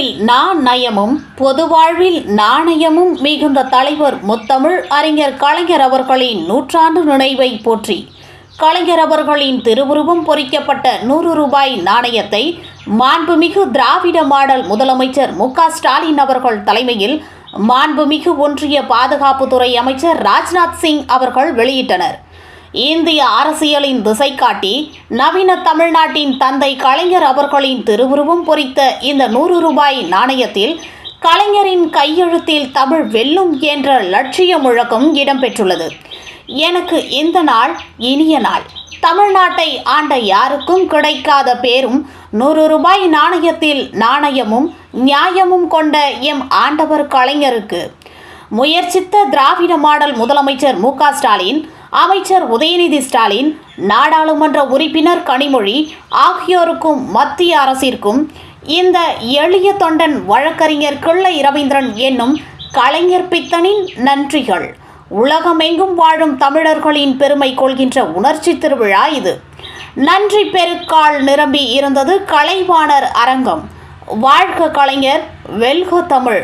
நான் நயமும் பொது வாழ்வில் நாணயமும் மிகுந்த தலைவர் முத்தமிழ் அறிஞர் கலைஞர் அவர்களின் நூற்றாண்டு நினைவை போற்றி. கலைஞர் அவர்களின் திருவுருவம் பொறிக்கப்பட்ட நூறு ரூபாய் நாணயத்தை மாண்புமிகு திராவிட மாடல் முதலமைச்சர் மு ஸ்டாலின் அவர்கள் தலைமையில் மாண்புமிகு ஒன்றிய பாதுகாப்புத்துறை அமைச்சர் ராஜ்நாத் சிங் அவர்கள் வெளியிட்டனர். இந்திய அரசியலின் திசை காட்டி நவீன தமிழ்நாட்டின் தந்தை கலைஞர் அவர்களின் திருவுருவம் பொறித்த இந்த நூறு ரூபாய் நாணயத்தில் கலைஞரின் கையெழுத்தில் தமிழ் வெல்லும் என்ற லட்சிய முழக்கம் இடம்பெற்றுள்ளது. எனக்கு இந்த நாள் இனிய நாள். தமிழ்நாட்டை ஆண்ட யாருக்கும் கிடைக்காத பேரும் நூறு ரூபாய் நாணயத்தில் நாணயமும் நியாயமும் கொண்ட எம் ஆண்டவர் கலைஞருக்கு. முயற்சித்த திராவிட மாடல் முதலமைச்சர் மு ஸ்டாலின் அமைச்சர் உதயநிதி ஸ்டாலின் நாடாளுமன்ற உறுப்பினர் கனிமொழி ஆகியோருக்கும் மத்திய அரசிற்கும் இந்த எளிய தொண்டன் வழக்கறிஞர் கிள்ளை ரவீந்திரன் என்னும் கலைஞர் பித்தனின் நன்றிகள். உலகமெங்கும் வாழும் தமிழர்களின் பெருமை கொள்கின்ற உணர்ச்சி திருவிழா இது. நன்றி பெருக்கால் நிரம்பி இருந்தது கலைவாணர் அரங்கம். வாழ்க கலைஞர் வெல்க தமிழ்.